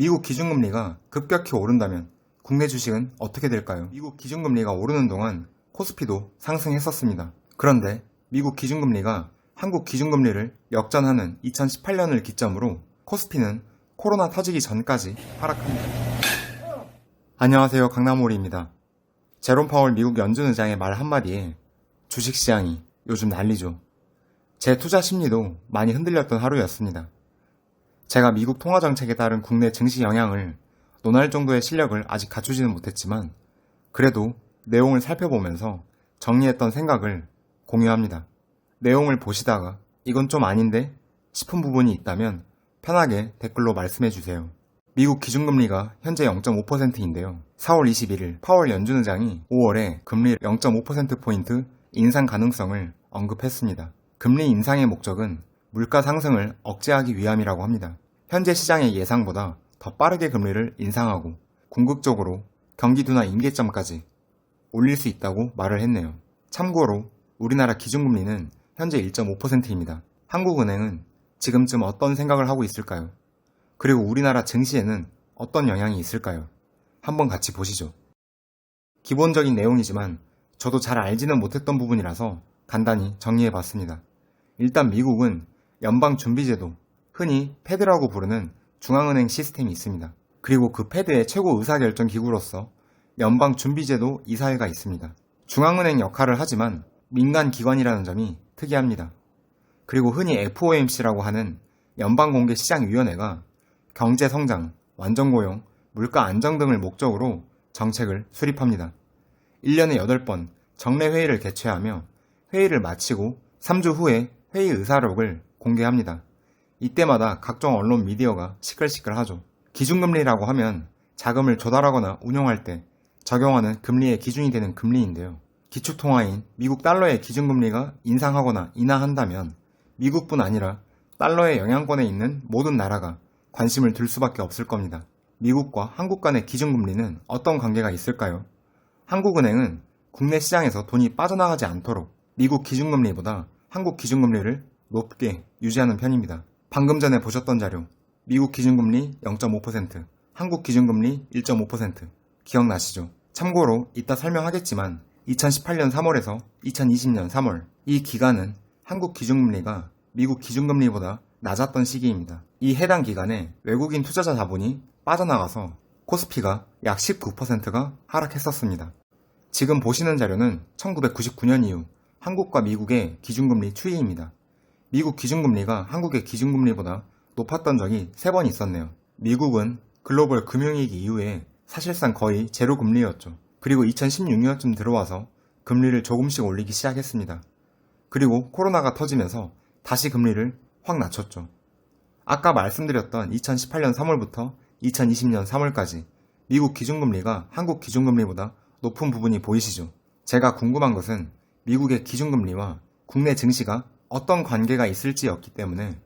미국 기준금리가 급격히 오른다면 국내 주식은 어떻게 될까요? 미국 기준금리가 오르는 동안 코스피도 상승했었습니다. 그런데 미국 기준금리가 한국 기준금리를 역전하는 2018년을 기점으로 코스피는 코로나 터지기 전까지 하락합니다. 안녕하세요. 강남오리입니다. 제롬 파월 미국 연준 의장의 말 한마디에 주식시장이 요즘 난리죠. 제 투자 심리도 많이 흔들렸던 하루였습니다. 제가 미국 통화 정책에 따른 국내 증시 영향을 논할 정도의 실력을 아직 갖추지는 못했지만 그래도 내용을 살펴보면서 정리했던 생각을 공유합니다. 내용을 보시다가 이건 좀 아닌데 싶은 부분이 있다면 편하게 댓글로 말씀해 주세요. 미국 기준금리가 현재 0.5%인데요. 4월 21일 파월 연준 의장이 5월에 금리 0.5%포인트 인상 가능성을 언급했습니다. 금리 인상의 목적은 물가 상승을 억제하기 위함이라고 합니다. 현재 시장의 예상보다 더 빠르게 금리를 인상하고 궁극적으로 경기도나 임계점까지 올릴 수 있다고 말을 했네요. 참고로 우리나라 기준금리는 현재 1.5%입니다. 한국은행은 지금쯤 어떤 생각을 하고 있을까요? 그리고 우리나라 증시에는 어떤 영향이 있을까요? 한번 같이 보시죠. 기본적인 내용이지만 저도 잘 알지는 못했던 부분이라서 간단히 정리해 봤습니다. 일단 미국은 연방준비제도, 흔히 패드라고 부르는 중앙은행 시스템이 있습니다. 그리고 그 패드의 최고 의사결정 기구로서 연방준비제도 이사회가 있습니다. 중앙은행 역할을 하지만 민간 기관이라는 점이 특이합니다. 그리고 흔히 FOMC라고 하는 연방공개시장위원회가 경제성장, 완전고용, 물가 안정 등을 목적으로 정책을 수립합니다. 1년에 8번 정례회의를 개최하며 회의를 마치고 3주 후에 회의 의사록을 공개합니다. 이때마다 각종 언론 미디어가 시끌시끌하죠. 기준금리라고 하면 자금을 조달하거나 운용할 때 적용하는 금리의 기준이 되는 금리인데요. 기축통화인 미국 달러의 기준금리가 인상하거나 인하한다면 미국뿐 아니라 달러의 영향권에 있는 모든 나라가 관심을 들 수밖에 없을 겁니다. 미국과 한국 간의 기준금리는 어떤 관계가 있을까요? 한국은행은 국내 시장에서 돈이 빠져나가지 않도록 미국 기준금리보다 한국 기준금리를 높게 유지하는 편입니다. 방금 전에 보셨던 자료, 미국 기준금리 0.5%, 한국 기준금리 1.5% 기억나시죠? 참고로 이따 설명하겠지만 2018년 3월에서 2020년 3월 이 기간은 한국 기준금리가 미국 기준금리보다 낮았던 시기입니다. 이 해당 기간에 외국인 투자자 자본이 빠져나가서 코스피가 약 19%가 하락했었습니다. 지금 보시는 자료는 1999년 이후 한국과 미국의 기준금리 추이입니다. 미국 기준금리가 한국의 기준금리보다 높았던 적이 3번 있었네요. 미국은 글로벌 금융위기 이후에 사실상 거의 제로 금리였죠. 그리고 2016년쯤 들어와서 금리를 조금씩 올리기 시작했습니다. 그리고 코로나가 터지면서 다시 금리를 확 낮췄죠. 아까 말씀드렸던 2018년 3월부터 2020년 3월까지 미국 기준금리가 한국 기준금리보다 높은 부분이 보이시죠? 제가 궁금한 것은 미국의 기준금리와 국내 증시가 어떤 관계가 있을지였기 때문에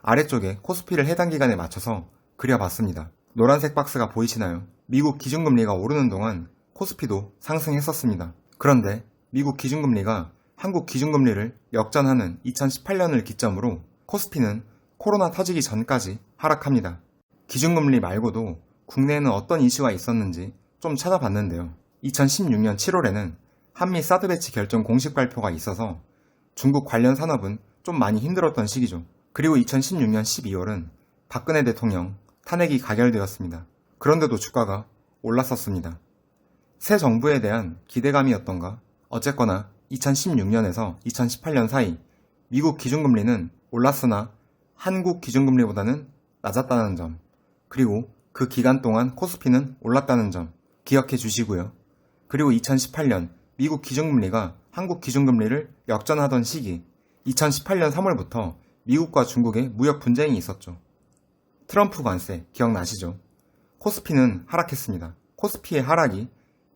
아래쪽에 코스피를 해당 기간에 맞춰서 그려봤습니다. 노란색 박스가 보이시나요? 미국 기준금리가 오르는 동안 코스피도 상승했었습니다. 그런데 미국 기준금리가 한국 기준금리를 역전하는 2018년을 기점으로 코스피는 코로나 터지기 전까지 하락합니다. 기준금리 말고도 국내에는 어떤 이슈가 있었는지 좀 찾아봤는데요. 2016년 7월에는 한미 사드 배치 결정 공식 발표가 있어서 중국 관련 산업은 좀 많이 힘들었던 시기죠. 그리고 2016년 12월은 박근혜 대통령 탄핵이 가결되었습니다. 그런데도 주가가 올랐었습니다. 새 정부에 대한 기대감이었던가 어쨌거나 2016년에서 2018년 사이 미국 기준금리는 올랐으나 한국 기준금리보다는 낮았다는 점 그리고 그 기간 동안 코스피는 올랐다는 점 기억해 주시고요. 그리고 2018년 미국 기준금리가 한국 기준금리를 역전하던 시기 2018년 3월부터 미국과 중국의 무역 분쟁이 있었죠. 트럼프 관세 기억나시죠? 코스피는 하락했습니다. 코스피의 하락이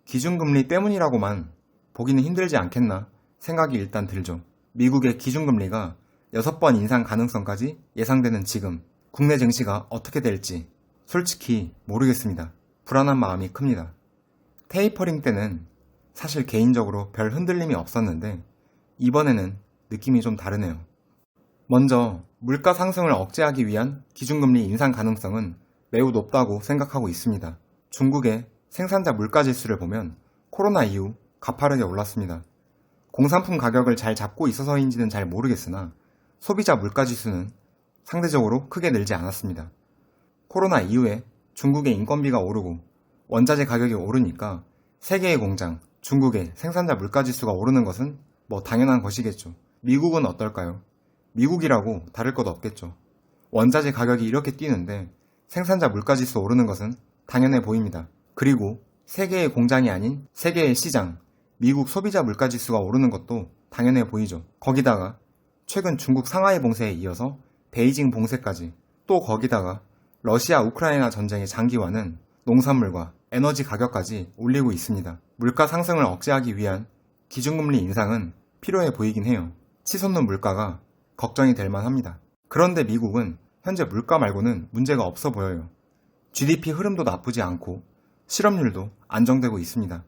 기준금리 때문이라고만 보기는 힘들지 않겠나 생각이 일단 들죠. 미국의 기준금리가 6번 인상 가능성까지 예상되는 지금 국내 증시가 어떻게 될지 솔직히 모르겠습니다. 불안한 마음이 큽니다. 테이퍼링 때는 사실 개인적으로 별 흔들림이 없었는데 이번에는 느낌이 좀 다르네요. 먼저 물가 상승을 억제하기 위한 기준금리 인상 가능성은 매우 높다고 생각하고 있습니다. 중국의 생산자 물가 지수를 보면 코로나 이후 가파르게 올랐습니다. 공산품 가격을 잘 잡고 있어서인지는 잘 모르겠으나 소비자 물가 지수는 상대적으로 크게 늘지 않았습니다. 코로나 이후에 중국의 인건비가 오르고 원자재 가격이 오르니까 세계의 공장, 중국의 생산자 물가 지수가 오르는 것은 뭐 당연한 것이겠죠. 미국은 어떨까요? 미국이라고 다를 것 없겠죠. 원자재 가격이 이렇게 뛰는데 생산자 물가 지수 오르는 것은 당연해 보입니다. 그리고 세계의 공장이 아닌 세계의 시장, 미국 소비자 물가 지수가 오르는 것도 당연해 보이죠. 거기다가 최근 중국 상하이 봉쇄에 이어서 베이징 봉쇄까지 또 거기다가 러시아 우크라이나 전쟁의 장기화는 농산물과 에너지 가격까지 올리고 있습니다. 물가 상승을 억제하기 위한 기준금리 인상은 필요해 보이긴 해요. 치솟는 물가가 걱정이 될 만합니다. 그런데 미국은 현재 물가 말고는 문제가 없어 보여요. GDP 흐름도 나쁘지 않고 실업률도 안정되고 있습니다.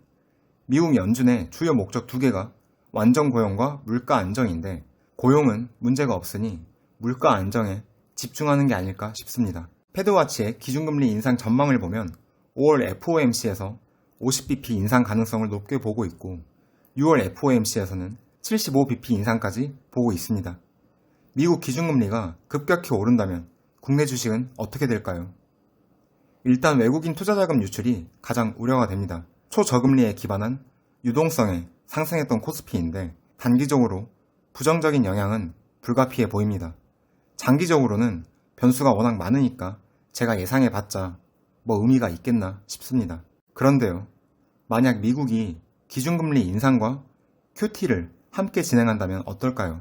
미국 연준의 주요 목적 두 개가 완전 고용과 물가 안정인데 고용은 문제가 없으니 물가 안정에 집중하는 게 아닐까 싶습니다. 패드와치의 기준금리 인상 전망을 보면 5월 FOMC에서 50bp 인상 가능성을 높게 보고 있고 6월 FOMC에서는 75bp 인상까지 보고 있습니다. 미국 기준금리가 급격히 오른다면 국내 주식은 어떻게 될까요? 일단 외국인 투자자금 유출이 가장 우려가 됩니다. 초저금리에 기반한 유동성에 상승했던 코스피인데 단기적으로 부정적인 영향은 불가피해 보입니다. 장기적으로는 변수가 워낙 많으니까 제가 예상해 봤자 뭐 의미가 있겠나 싶습니다. 그런데요. 만약 미국이 기준금리 인상과 QT를 함께 진행한다면 어떨까요?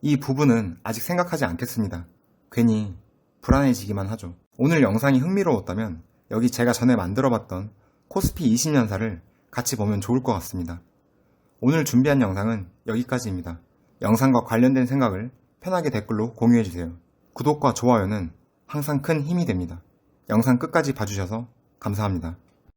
이 부분은 아직 생각하지 않겠습니다. 괜히 불안해지기만 하죠. 오늘 영상이 흥미로웠다면 여기 제가 전에 만들어봤던 코스피 20년사를 같이 보면 좋을 것 같습니다. 오늘 준비한 영상은 여기까지입니다. 영상과 관련된 생각을 편하게 댓글로 공유해주세요. 구독과 좋아요는 항상 큰 힘이 됩니다. 영상 끝까지 봐주셔서 감사합니다.